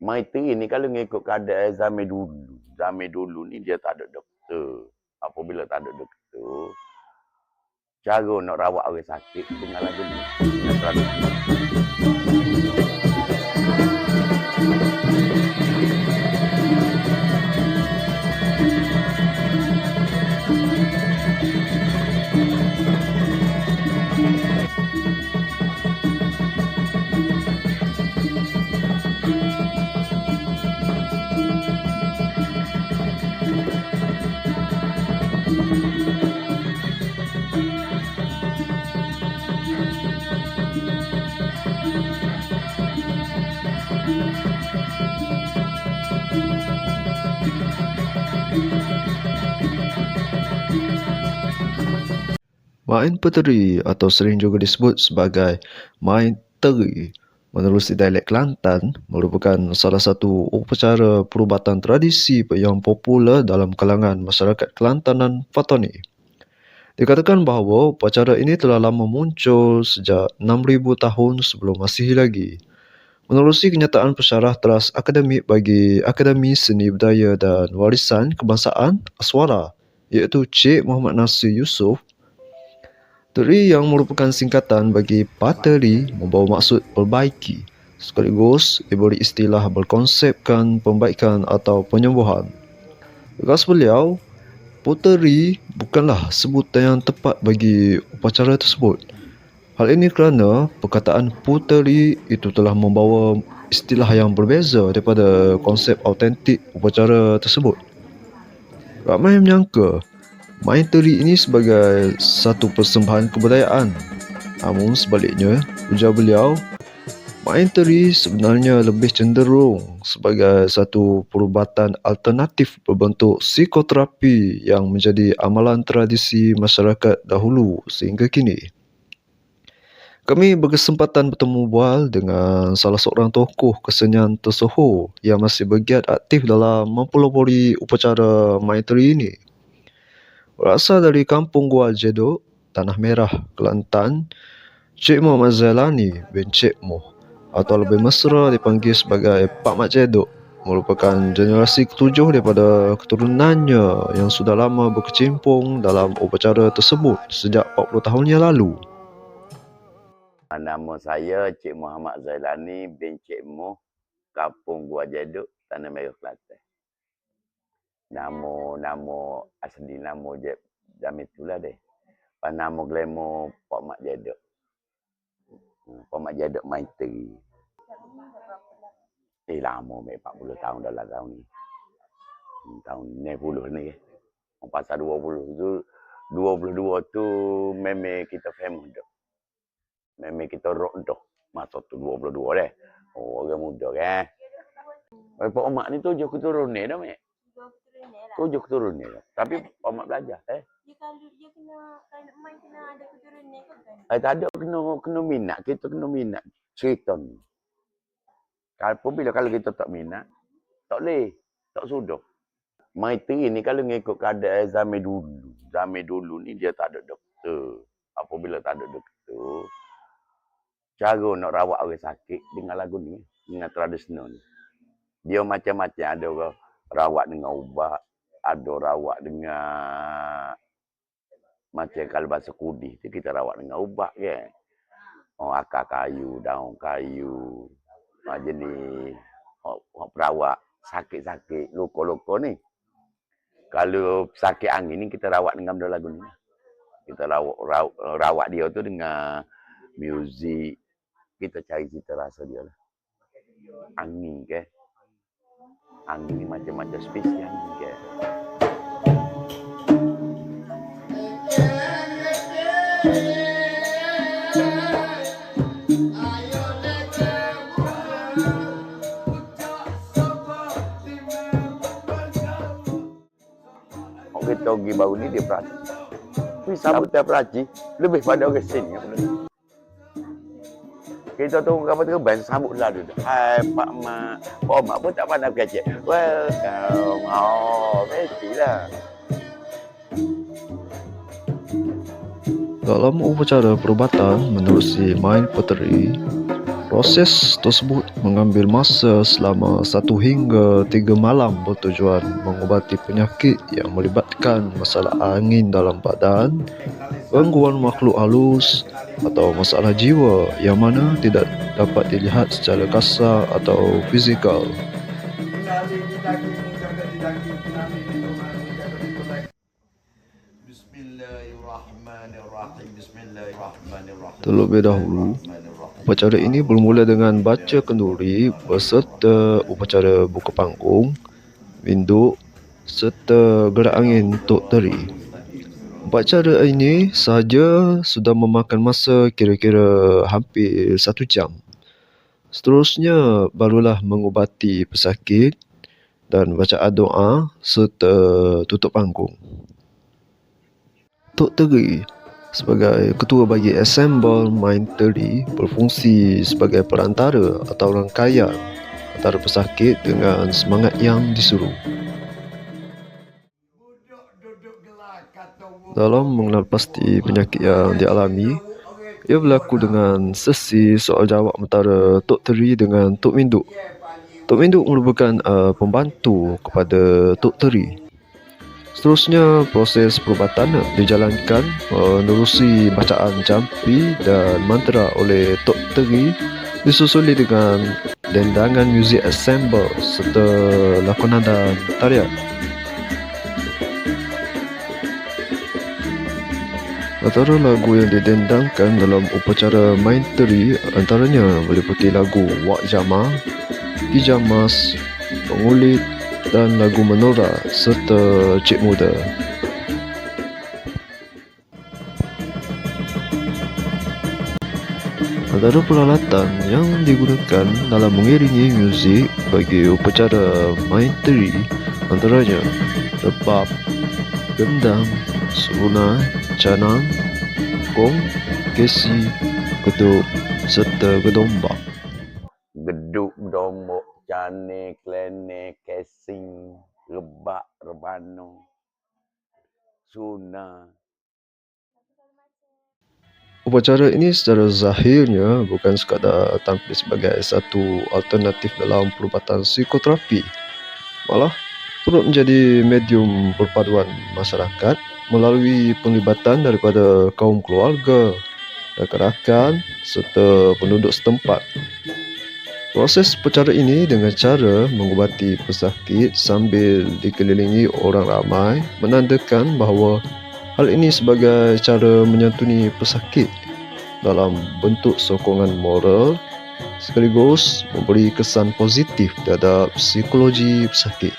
Maitri ni kalau ngikut keadaan zaman dulu, zaman dulu ni dia tak ada doktor. Apabila tak ada doktor, cara nak rawat orang sakit dengan lagu ni. Dengan tradisi. Main peteri atau sering juga disebut sebagai main teri menerusi dialek Kelantan merupakan salah satu upacara perubatan tradisi yang popular dalam kalangan masyarakat Kelantanan Fatoni. Dikatakan bahawa upacara ini telah lama muncul sejak 6000 tahun sebelum Masihi lagi. Menerusi kenyataan pensyarah teras akademik bagi Akademi Seni Budaya dan Warisan Kebangsaan Aswara iaitu Cik Muhammad Nasir Yusof Teri yang merupakan singkatan bagi pateri membawa maksud perbaiki sekaligus diberi istilah berkonsepkan pembaikan atau penyembuhan. Tegas beliau, poteri bukanlah sebutan yang tepat bagi upacara tersebut. Hal ini kerana perkataan puteri itu telah membawa istilah yang berbeza daripada konsep autentik upacara tersebut. Ramai menyangka Main teri ini sebagai satu persembahan kebudayaan. Namun sebaliknya, ujar beliau, main teri sebenarnya lebih cenderung sebagai satu perubatan alternatif berbentuk psikoterapi yang menjadi amalan tradisi masyarakat dahulu sehingga kini. Kami berkesempatan bertemu bual dengan salah seorang tokoh kesenian tersohor yang masih bergiat aktif dalam mempelopori upacara main teri ini. Berasal dari kampung Gua Jedok, Tanah Merah, Kelantan, Cik Muhammad Zailani bin Cik Moh atau lebih mesra dipanggil sebagai Pak Mat Jedok merupakan generasi ketujuh daripada keturunannya yang sudah lama berkecimpung dalam upacara tersebut sejak 40 tahun yang lalu. Nama saya Cik Muhammad Zailani bin Cik Moh, Kampung Gua Jeduk, Tanah Merah, Kelantan. Nama nama asli nama je jam itulah deh. Pas nama glamour Pak Mak Jeduk. Hmm, Pak Mak Jeduk Maitri. Eh lama mek 40 tahun dah lah tahun ni. Hmm, Tahun 90 ni. Orang pasal 20 tu 22 tu meme kita famous dah. Meme kita rock dah. Masa tu 22 deh. Oh, orang muda kan. Pak Mak ni tujuh keturunan dah mek. Tujuh keturunan dah. Tapi Pak Mak belajar eh. Dia kalau dia kena kalau main kena ada keturunan ni kan kan. Eh, tak ada kena kena minat, kita kena minat cerita ni. Kalau bila kalau kita tak minat, tak boleh, tak sudah. Maitri ni kalau ngikut keadaan zaman dulu, zaman dulu ni dia tak ada doktor. Apabila tak ada doktor, cara nak rawat orang sakit dengan lagu ni, dengan tradisional ni. Dia macam-macam ada orang rawat dengan ubat, ada rawat dengan macam kalau bahasa kudih tu kita rawat dengan ubat kan. Oh, akar kayu, daun kayu. Ha, jenis oh, perawat sakit-sakit, luka-luka ni. Kalau sakit angin ni kita rawat dengan benda lagu ni. Kita rawat, rawat, rawat dia tu dengan muzik. Kita cari cita rasa dia lah. Angin ke. Angin ni macam-macam spesies angin ke. Baru ni dia peraci. Tapi sambutan peraci lebih pada orang sini. Kita tunggu kapal terbang sambut lalu. Hai Pak Mak. Pak Mak pun tak pandai kecek. Welcome. Oh, mestilah. Dalam upacara perubatan menerusi main poteri, Proses tersebut mengambil masa selama satu hingga tiga malam bertujuan mengubati penyakit yang melibatkan masalah angin dalam badan, gangguan makhluk halus atau masalah jiwa yang mana tidak dapat dilihat secara kasar atau fizikal. Terlebih dahulu, upacara ini bermula dengan baca kenduri beserta upacara buka panggung, winduk serta gerak angin tok teri. Upacara ini sahaja sudah memakan masa kira-kira hampir satu jam. Seterusnya barulah mengubati pesakit dan bacaan doa serta tutup panggung. Tok Teri sebagai ketua bagi Assemble Mind Teri berfungsi sebagai perantara atau rangkaian antara pesakit dengan semangat yang disuruh. Dalam mengenal pasti penyakit yang dialami, ia berlaku dengan sesi soal jawab antara Tok Teri dengan Tok Minduk. Tok Minduk merupakan uh, pembantu kepada Tok Teri. Seterusnya, proses perubatan dijalankan menerusi bacaan jampi dan mantra oleh Tok Teri disusuli dengan dendangan muzik ensemble serta lakonan dan tarian. Antara lagu yang didendangkan dalam upacara main teri antaranya meliputi lagu Wak Jama, Kijamas, Pengulit dan lagu Menora serta Cik Muda. Antara peralatan yang digunakan dalam mengiringi muzik bagi upacara main teri antaranya rebab, gendang, seruna, canang, gong, kesi, geduk serta gedombak. Geduk, dombok, cane, suna. Upacara ini secara zahirnya bukan sekadar tampil sebagai satu alternatif dalam perubatan psikoterapi. Malah turut menjadi medium perpaduan masyarakat melalui penglibatan daripada kaum keluarga, rakan-rakan serta penduduk setempat. Proses upacara ini dengan cara mengubati pesakit sambil dikelilingi orang ramai menandakan bahawa hal ini sebagai cara menyantuni pesakit dalam bentuk sokongan moral sekaligus memberi kesan positif terhadap psikologi pesakit.